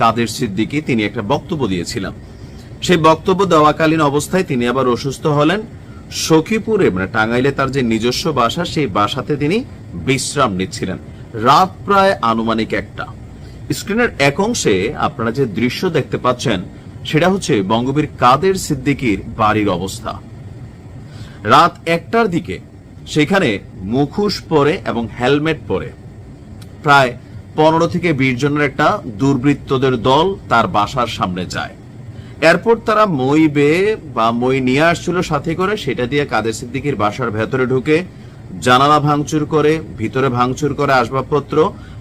কাদের সিদ্দিকী তিনি একটা বক্তব্য দিয়েছিলেন। সেই বক্তব্য দেওয়াকালীন অবস্থায় তিনি আবার অসুস্থ হলেন। সখীপুরে মানে টাঙ্গাইলে তার যে নিজস্ব বাসা, সেই বাসাতে তিনি বিশ্রাম নিচ্ছিলেন। রাত প্রায় আনুমানিক একটা। স্ক্রিনের এক অংশে আপনারা যে দৃশ্য দেখতে পাচ্ছেন, সেটা হচ্ছে বঙ্গবীর কাদের সিদ্দিকির বাড়ির অবস্থা। রাত একটার দিকে, সেখানে মুখোশ পরে এবং হেলমেট পরে প্রায় পনেরো থেকে বিশ জনের একটা দুর্বৃত্তদের দল তার বাসার সামনে যায়। এরপর তারা মই বেয়ে বা মই নিয়ে আসছিল সাথে করে, সেটা দিয়ে কাদের সিদ্দিকির বাসার ভেতরে ঢুকে জানালা ভাঙচুর করে, ভিতরে ভাঙচুর করে আসবাবপত্র,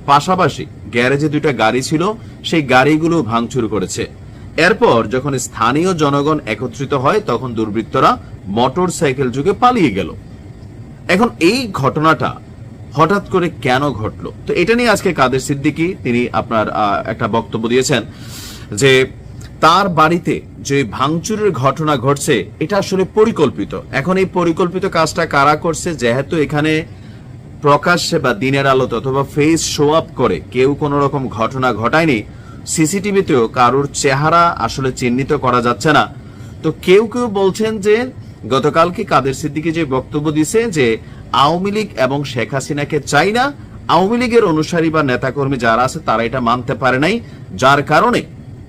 পাশাপাশি গ্যারেজে দুইটা গাড়ি ছিল, সেই গাড়িগুলো ভাঙচুর করেছে। এরপর যখন স্থানীয় জনগণ একত্রিত হয়, তখন দুর্বৃত্তরা মোটর সাইকেল যুগে পালিয়ে গেল। এখন এই ঘটনাটা হঠাৎ করে কেন ঘটলো? তো এটা নিয়ে আজকে কাদের সিদ্দিকি, তিনি আপনার একটা বক্তব্য দিয়েছেন যে তার বাড়িতে যে ভাঙচুরের ঘটনা ঘটছে, এটা আসলে পরিকল্পিত। এখন এই পরিকল্পিত কাজটা কারা করছে, যেহেতু এখানে প্রকাশ্যে বা দিনের আলোতে অথবা ফেস শো আপ করে, কেউ কোনো রকম ঘটনা ঘটায়নি, সিসিটিভিতেও কারোর চেহারা আসলে চিহ্নিত করা যাচ্ছে না। তো কেউ কেউ বলছেন যে গতকালকে কাদের সিদ্দিকি যে বক্তব্য দিছে যে আওয়ামী লীগ এবং শেখ হাসিনাকে চাই না। আওয়ামী লীগের অনুসারী বা নেতাকর্মী যারা আছে, তারা এটা মানতে পারে নাই। যার কারণে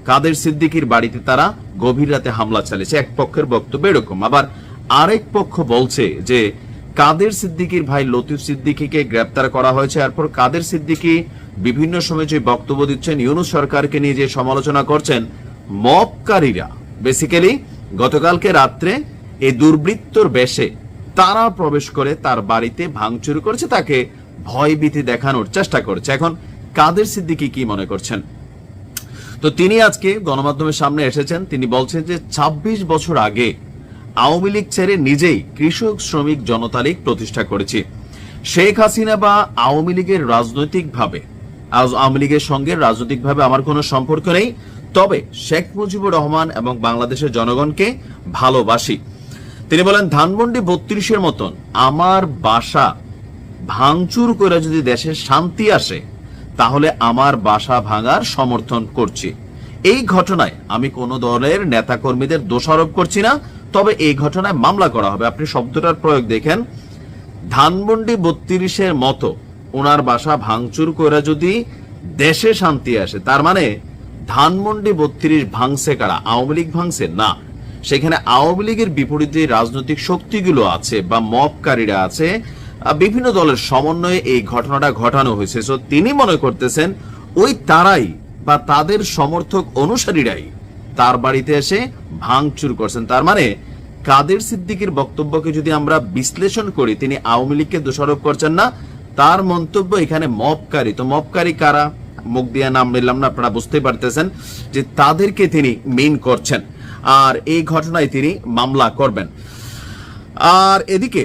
কাদের সিদ্দিকির বাড়িতে তারা গভীর রাতে হামলা চালিয়েছে, এক পক্ষের বক্তব্য এরকম। আবার আরেক পক্ষ বলছে যে, কাদের সিদ্দিকির ভাই লতিফ সিদ্দিকিকে গ্রেপ্তার করা হয়েছে, এরপর কাদের সিদ্দিকি বিভিন্ন সময় যে বক্তব্য দিচ্ছেন, ইউনুস সরকারকে নিয়ে যে সমালোচনা করছেন, মপকারীরা। বেসিক্যালি গতকালকে রাত্রে এই দুর্বৃত্তর বেশে তারা প্রবেশ করে তার বাড়িতে ভাঙচুর করেছে, তাকে ভয়ভীতি দেখানোর চেষ্টা করছে। এখন কাদের সিদ্দিকি কি মনে করছেন? তো তিনি আজকে গণমাধ্যমের সামনে এসেছেন। তিনি বলছেন যে ২৬ বছর আগে আওয়ামী লীগ ছেড়ে নিজেই কৃষক শ্রমিক জনতা লীগ প্রতিষ্ঠা করেছি। শেখ হাসিনা বা আওয়ামী লীগের রাজনৈতিকভাবে আওয়ামী লীগের সঙ্গে রাজনৈতিকভাবে আমার কোনো সম্পর্ক নেই, তবে শেখ মুজিবুর রহমান এবং বাংলাদেশের জনগণকে ভালোবাসি। তিনি বলেন, ধানমন্ডি বত্রিশের মতন আমার বাসা ভাঙচুর করে যদি দেশে শান্তি আসে, তাহলে আমার বাসা ভাঙার সমর্থন করছি। এই ঘটনায় আমি কোনো দলের নেতাকর্মীদের দোষারোপ করছি না, তবে এই ঘটনায় মামলা করা হবে। আপনি শব্দটার প্রয়োগ দেখেন, ধানমন্ডি বত্রিশের মতো ওনার বাসা ভাঙচুর করে যদি দেশে শান্তি আসে, তার মানে ধানমন্ডি বত্রিশ ভাঙছে কারা? আওয়ামী লীগ ভাঙছে? না। সেখানে আওয়ামী লীগের বিপরীতে রাজনৈতিক শক্তিগুলো আছে বা মপকারীরা আছে। বিভিন্ন দলের সমন্বয়ে এই ঘটনাটা ঘটানো হয়েছে। সো তিনি মনে করতেছেন, ওই তারাই বা তাদের সমর্থক অনুসারীরাই তার বাড়িতে এসে ভাঙচুর করছেন। তার মানে কাদের সিদ্দিকির বক্তব্যকে যদি আমরা বিশ্লেষণ করি, তিনি আওয়ামী লীগকে দোষারোপ করছেন না, তার মন্তব্য এখানে মবকারী তো মপকারী কারা? মুখ দিয়ে নাম নিলাম না, আপনারা বুঝতে পারতেছেন যে তাদেরকে তিনি মেইন করছেন। আর এই ঘটনায় তিনি মামলা করবেন। আর এদিকে,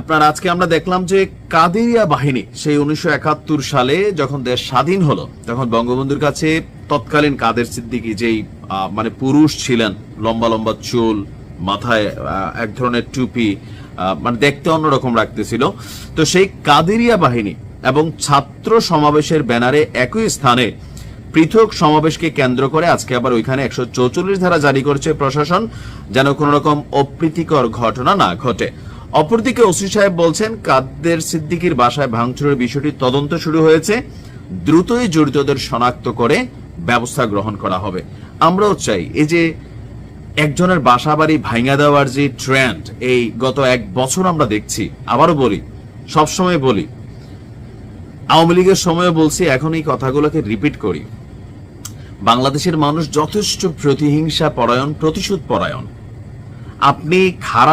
আপনার আজকে আমরা দেখলাম যে কাদেরিয়া বাহিনী সেই উনিশশো একাত্তর সালে যখন দেশ স্বাধীন হলো, তখন বঙ্গবন্ধুর কাছে তৎকালীন কাদের সিদ্দিকি যেই মানে পুরুষ ছিলেন, লম্বা লম্বা চুল, মাথায় এক ধরনের টুপি মানে দেখতে অন্যরকম রাখতেছিল তো সেই কাদেরিয়া বাহিনী এবং ছাত্র সমাবেশের ব্যানারে একই স্থানে পৃথক সমাবেশকে কেন্দ্র করে আজকে আবার ওইখানে একশো ধারা জারি করেছে প্রশাসন, যেন কোন রকম অপ্রীতিকর ঘটনা না ঘটে। অপরদিকে ওসি সাহেব বলছেন, কাদের সিদ্দিকির বাসায় ভাঙচুরের বিষয়টি তদন্ত শুরু হয়েছে, দ্রুতই জড়িতদের শনাক্ত করে ব্যবস্থা গ্রহণ করা হবে। আমরাও চাই, এই যে একজনের বাসা বাড়ি ভাঙা দেওয়ার যে ট্রেন্ড এই গত এক বছর আমরা দেখছি, আবারও বলি, সবসময় বলি। আওয়ামী লীগের সময় বলছি, এখন এই কথাগুলোকে রিপিট করি। বাংলাদেশের মানুষ যথেষ্ট প্রতিহিংসা পরায়ণ প্রতিশোধ পরায়ণ। আপনি খারাপ